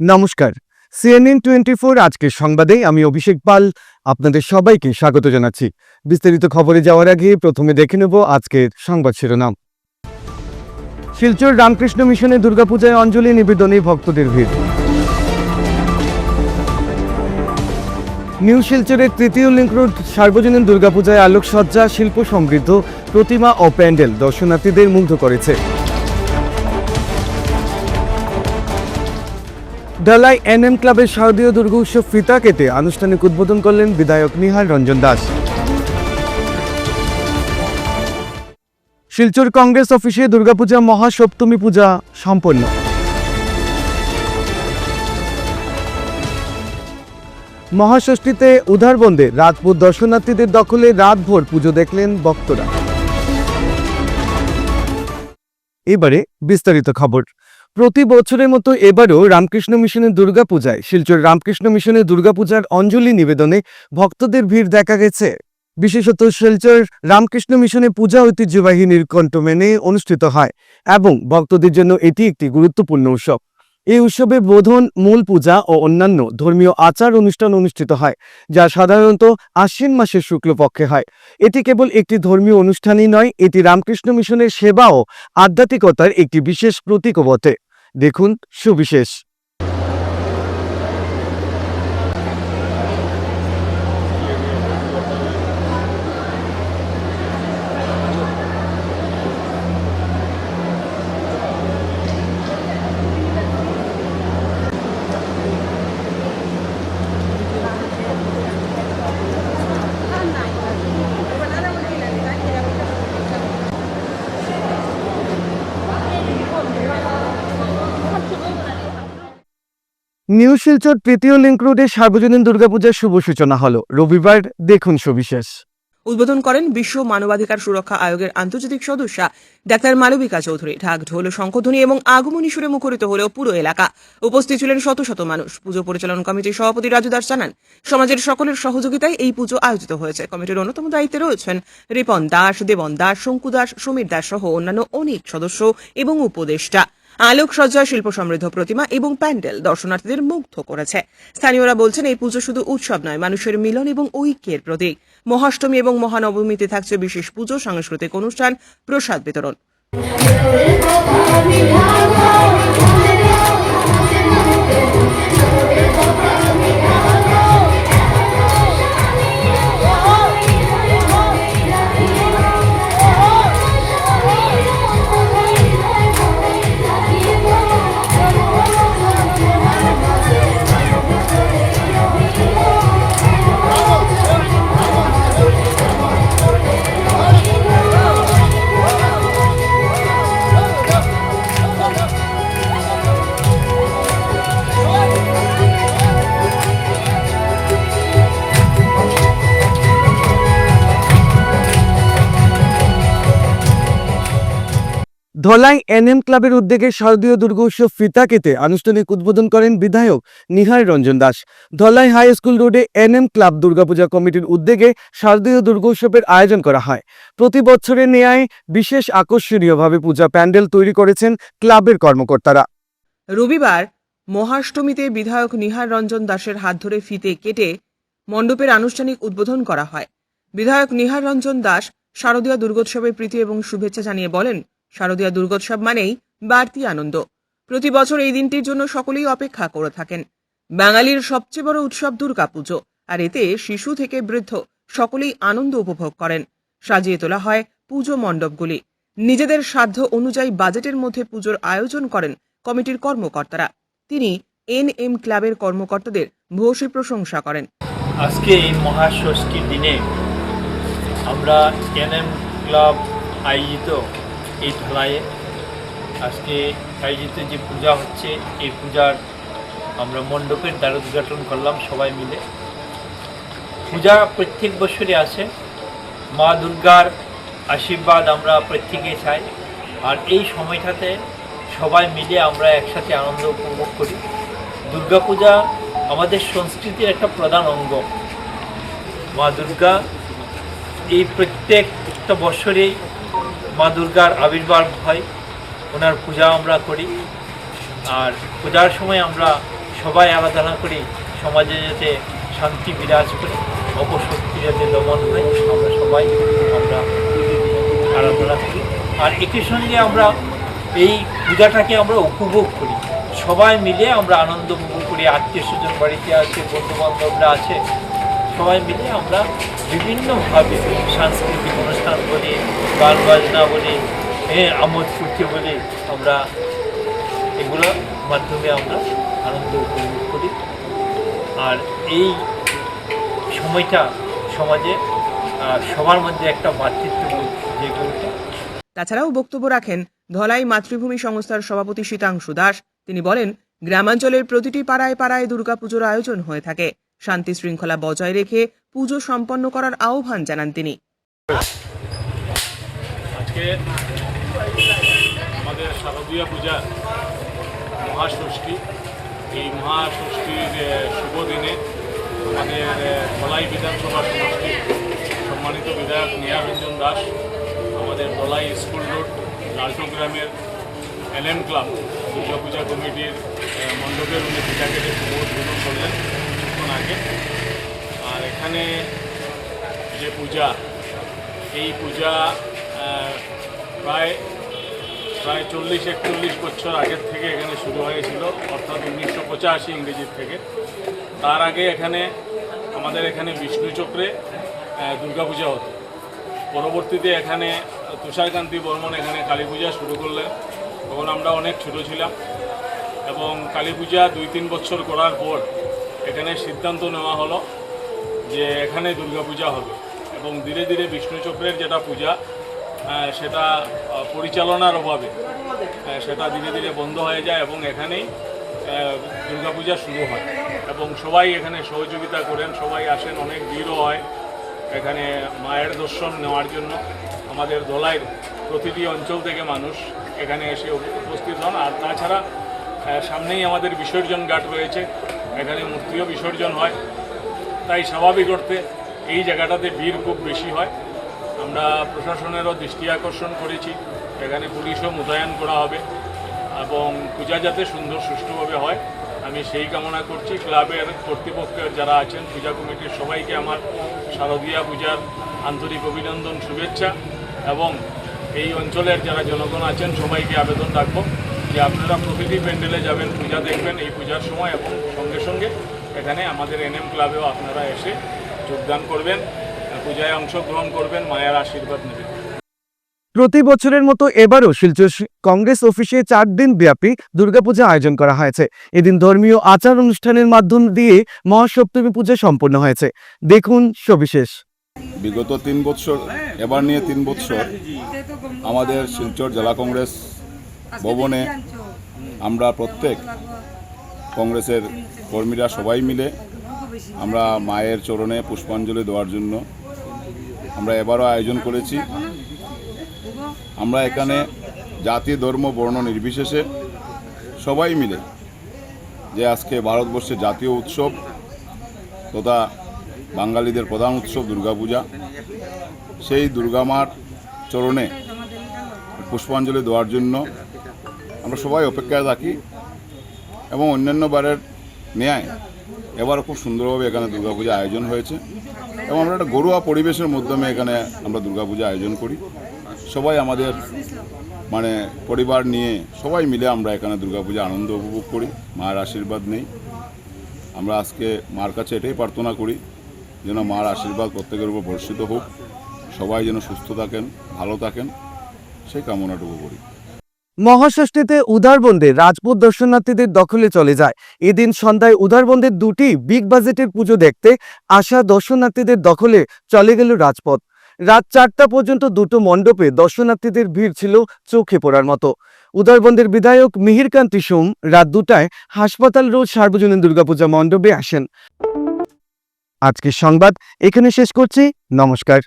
নমস্কার। CNN twenty four আজকের সংবাদে আমি অভিষেক পাল, আপনাদের সবাইকে স্বাগত জানাচ্ছি। বিস্তারিত খবরে যাওয়ার আগে প্রথমে দেখে নেব আজকের সংবাদ শিরোনাম। শিলচর রামকৃষ্ণ মিশনে দুর্গাপূজায় অঞ্জলি নিবেদনে ভক্তদের ভিড়। নিউ শিলচরের তৃতীয় লিঙ্ক রোড সার্বজনীন দুর্গাপূজায় আলোকসজ্জা, শিল্প সমৃদ্ধ, প্রতিমা ও প্যান্ডেল দর্শনার্থীদের মুগ্ধ করেছে। ডালাই এনএম ক্লাবের শারদীয় দুর্গা উৎসব ফিতা কেটে আনুষ্ঠানিক উদ্বোধন করলেন বিধায়ক নিহার রঞ্জন দাস। শিলচর কংগ্রেস অফিসে দুর্গাপূজা, মহাসপ্তমী পূজা সম্পন্ন। মহাষষ্ঠীতে উধারবন্দে রাতপুর দর্শনার্থীদের দখলে রাতভর পুজো দেখলেন ভক্তরা। এবারে বিস্তারিত খবর। প্রতি বছরের মতো এবারও রামকৃষ্ণ মিশনের দুর্গাপূজায়, শিলচর রামকৃষ্ণ মিশনের দুর্গাপূজার অঞ্জলি নিবেদনে ভক্তদের ভিড় দেখা গেছে। বিশেষত শিলচর রামকৃষ্ণ মিশনে পূজা ঐতিহ্যবাহী নীলকণ্ঠ মেনে অনুষ্ঠিত হয় এবং ভক্তদের জন্য এটি একটি গুরুত্বপূর্ণ উৎসব। এই উৎসবে বোধন, মূল পূজা ও অন্যান্য ধর্মীয় আচার অনুষ্ঠান অনুষ্ঠিত হয়, যা সাধারণত আশ্বিন মাসের শুক্লপক্ষে হয়। এটি কেবল একটি ধর্মীয় অনুষ্ঠানই নয়, এটি রামকৃষ্ণ মিশনের সেবা ও আধ্যাত্মিকতার একটি বিশেষ প্রতীকও বটে। দেখুন সুবিশেষ। নিউ শিলচর তৃতীয় লিঙ্ক রোডে সার্বজনীন দুর্গাপূজার শুভ সূচনা হলো। রবিবার দেখুন সুবিশেষ। উদ্বোধন করেন বিশ্ব মানবাধিকার সুরক্ষা আয়োগের আন্তর্জাতিক সদস্যা ডাক্তার মালবিকা চৌধুরী। ঢাক, ঢোল, শঙ্খধ্বনি এবং আগমনী সুরে মুখরিত হলেও পুরো এলাকা উপস্থিত ছিলেন শত শত মানুষ। পুজো পরিচালন কমিটির সভাপতি রাজু দাস জানান, সমাজের সকলের সহযোগিতায় এই পুজো আয়োজিত হয়েছে। কমিটির অন্যতম দায়িত্বে রয়েছেন রিপন দাস, দেবন দাস, শঙ্কু দাস, সমীর দাস সহ অন্যান্য অনেক সদস্য এবং উপদেষ্টা। আলোকসজ্জা, শিল্প সমৃদ্ধ প্রতিমা এবং প্যান্ডেল দর্শনার্থীদের মুগ্ধ করেছে। স্থানীয়রা বলছেন, এই পুজো শুধু উৎসব নয়, মানুষের মিলন এবং ঐক্যের প্রতীক। মহাষ্টমী এবং মহানবমীতে থাকছে বিশেষ পুজো, সাংস্কৃতিক অনুষ্ঠান, প্রসাদ বিতরণ। ধলাই এনএম ক্লাবের উদ্যোগে শারদীয় দুর্গা উৎসব ফিতা কেটে আনুষ্ঠানিক উদ্বোধন করেন বিধায়ক নিহার রঞ্জন দাস। ধলাই হাই স্কুল রোডে এনএম ক্লাব দুর্গাপূজা কমিটির উদ্যোগে শারদীয় দুর্গোৎসবের আয়োজন করা হয়। প্রতি বছরের ন্যায় বিশেষ আকর্ষণীয়ভাবে পূজা প্যান্ডেল তৈরি করেছেন ক্লাবের কর্মকর্তারা। রবিবার মহাষ্টমীতে বিধায়ক নিহার রঞ্জন দাসের হাত ধরে ফিতে কেটে মণ্ডপের আনুষ্ঠানিক উদ্বোধন করা হয়। বিধায়ক নিহার রঞ্জন দাস শারদীয় দুর্গোৎসবের প্রীতি এবং শুভেচ্ছা জানিয়ে বলেন শারদীয় দুর্গোৎসব মানেই বাড়তি আনন্দ। প্রতি বছর এই দিনটির জন্য সকলেই অপেক্ষা করে থাকেন। বাঙালির সবচেয়ে বড় উৎসব দুর্গাপুজো আর এতে শিশু থেকে বৃদ্ধ সকলেই আনন্দ উপভোগ করেন। সাজিয়ে তোলা হয় পুজো মণ্ডপগুলি। নিজেদের সাধ্য অনুযায়ী বাজেটের মধ্যে পুজোর আয়োজন করেন কমিটির কর্মকর্তারা। তিনি এন এম ক্লাবের কর্মকর্তাদের ভূয়সী প্রশংসা করেন। আজকে এই মহাষষ্ঠীর দিনে আমরা এনএম ক্লাব আয়োজিত এই ধলাইয়ে আজকে আয়োজিত যে পূজা হচ্ছে, এই পূজার আমরা মণ্ডপের দ্বার উদ্ঘাটন করলাম সবাই মিলে। পূজা প্রত্যেক বছরই আসে। মা দুর্গার আশীর্বাদ আমরা প্রত্যেকেই চাই। আর এই সময়টাতে সবাই মিলে আমরা একসাথে আনন্দ উপভোগ করি। দুর্গাপূজা আমাদের সংস্কৃতির একটা প্রধান অঙ্গ। মা দুর্গা এই প্রত্যেকটা বছরেই মা দুর্গার আবির্ভাব হয়, ওনার পূজা আমরা করি। আর পূজার সময় আমরা সবাই আরাধনা করি, সমাজে যাতে শান্তি বিরাজ করে, অপশক্তি যাতে দমন হয়, আমরা সবাই আমরা আরাধনা করি। আর একই সঙ্গে আমরা এই পূজাটাকে আমরা উপভোগ করি। সবাই মিলে আমরা আনন্দ উপভোগ করি, আত্মীয় স্বজন বাড়িতে আছে বন্ধু বান্ধবরা আছে সবাই মিলে আমরা বিভিন্নভাবে সাংস্কৃতিক অনুষ্ঠান বলি, গান বাজনা বলি, এ, আমোদ ফুর্তি বলি, আমরা এগুলোর মাধ্যমে আমরা আনন্দ উপভোগ করি। আর এই সময়টা সমাজে সবার মধ্যে একটা জেগে ওঠে তাছাড়াও বক্তব্য রাখেন ধলাই মাতৃভূমি সংস্থার সভাপতি শীতাংশু দাস। তিনি বলেন, গ্রামাঞ্চলের প্রতিটি পাড়ায় পাড়ায় দুর্গাপুজোর আয়োজন হয়ে থাকে। শান্তি শৃঙ্খলা বজায় রেখে পুজো সম্পন্ন করার আহ্বান জানান তিনি। আমাদের শারদীয় পূজা মহাষষ্ঠী। এই মহাষষ্ঠীর শুভ দিনে আমাদের ধলাই বিধানসভা সমষ্টির সম্মানিত বিধায়ক নিয়ারঞ্জন দাস, আমাদের ধলাই স্কুল রোড, লালটু গ্রামের এলএম ক্লাব, দুর্গাপূজা কমিটির মণ্ডপের উনি পূজা কেটে শুভ উদ্বোধন করলেন। আগে। আর এখানে যে পূজা এই পূজা প্রায় প্রায় চল্লিশ একচল্লিশ বছর আগের থেকে এখানে শুরু হয়েছিল অর্থাৎ উনিশশো পঁচাশি ইংরেজির থেকে। তার আগে এখানে আমাদের এখানে বিষ্ণু চক্রে আহ, দুর্গাপূজা হতো। পরবর্তীতে এখানে তুষারকান্তি বর্মন এখানে কালী পূজা শুরু করলেন। তখন আমরা অনেক ছোট ছিলাম। এবং কালী পূজা দুই তিন বছর করার পর এখানে সিদ্ধান্ত নেওয়া হলো যে এখানে দুর্গাপূজা হবে এবং ধীরে ধীরে বিষ্ণু চক্রের যেটা পূজা সেটা পরিচালনার অভাবে সেটা ধীরে ধীরে বন্ধ হয়ে যায় এবং এখানেই দুর্গাপূজা শুরু হয়। এবং সবাই এখানে সহযোগিতা করেন, সবাই আসেন, অনেক ভিড়ও হয় এখানে মায়ের দর্শন নেওয়ার জন্য। আমাদের দোলাইয়ের প্রতিটি অঞ্চল থেকে মানুষ এখানে এসে উপস্থিত হন। আর তাছাড়া সামনেই আমাদের বিসর্জন ঘাট রয়েছে। এখানে মূর্তিও বিসর্জন হয়। তাই স্বাভাবিক অর্থে এই জায়গাটাতে ভিড় খুব বেশি হয়। আমরা প্রশাসনেরও দৃষ্টি আকর্ষণ করেছি। এখানে পুলিশও মোতায়েন করা হবে এবং পূজা যাতে সুন্দর সুষ্ঠুভাবে হয়, আমি সেই কামনা করছি। ক্লাবের কর্তৃপক্ষের যারা আছেন, পূজা কমিটির সবাইকে আমার শারদীয়া পূজার আন্তরিক অভিনন্দন, শুভেচ্ছা এবং এই অঞ্চলের যারা জনগণ আছেন, সবাইকে আবেদন রাখব। যে আপনারা প্রতিটি প্যান্ডেলে যাবেন পূজা দেখবেন এই পূজার সময় এবং সঙ্গে সঙ্গে এখানে আমাদের এনএম ক্লাবেও আপনারা এসে যোগদান করবেন পূজায় অংশগ্রহণ করবেন মায়ের আশীর্বাদ নেবেন। প্রতি বছরের মতো এবারও শিলচর কংগ্রেস অফিসে চার দিন ব্যাপী দুর্গাপূজা আয়োজন করা হয়েছে। এদিন ধর্মীয় আচার অনুষ্ঠানের মাধ্যম দিয়ে মহাসপ্তমী পূজা সম্পন্ন হয়েছে। দেখুন সবিশেষ। বিগত তিন বছর এবার নিয়ে তিন বছর আমাদের শিলচর জেলা কংগ্রেস ভবনে আমরা প্রত্যেক কংগ্রেসের কর্মীরা সবাই মিলে আমরা মায়ের চরণে পুষ্পাঞ্জলি দেওয়ার জন্য আমরা এবারও আয়োজন করেছি। আমরা এখানে জাতি ধর্ম বর্ণ নির্বিশেষে সবাই মিলে যে আজকে ভারতবর্ষের জাতীয় উৎসব তথা বাঙালিদের প্রধান উৎসব দুর্গাপূজা সেই দুর্গামার চরণে পুষ্পাঞ্জলি দেওয়ার জন্য আমরা সবাই অপেক্ষায় থাকি এবং অন্যান্য বারের ন্যায় এবারও খুব সুন্দরভাবে এখানে দুর্গাপূজা আয়োজন হয়েছে এবং আমরা একটা ঘরোয়া পরিবেশের মাধ্যমে এখানে আমরা দুর্গাপূজা আয়োজন করি। সবাই আমাদের মানে পরিবার নিয়ে সবাই মিলে আমরা এখানে দুর্গাপূজা আনন্দ উপভোগ করি মায়ের আশীর্বাদ নেই। আমরা আজকে মার কাছে এটাই প্রার্থনা করি যেন মার আশীর্বাদ প্রত্যেকের উপর বর্ষিত হোক, সবাই যেন সুস্থ থাকেন, ভালো থাকেন, সেই কামনাটুকু করি। মহাষষ্ঠীতে উদারবন্দে রাজপুত দর্শনার্থীদের দখলে চলে যায়। এদিন সন্ধ্যায় উদারবন্দের দুটি বিগ বাজেটের পুজো দেখতে আসা দর্শনার্থীদের দখলে চলে গেল রাজপথ। রাত চারটা পর্যন্ত দুটো মণ্ডপে দর্শনার্থীদের ভিড় ছিল চোখে পড়ার মতো। উদারবন্দের বিধায়ক মিহিরকান্তি সোম রাত দুটায় হাসপাতাল রোড সার্বজনীন দুর্গাপূজা মণ্ডপে আসেন। আজকের সংবাদ এখানে শেষ করছি। নমস্কার।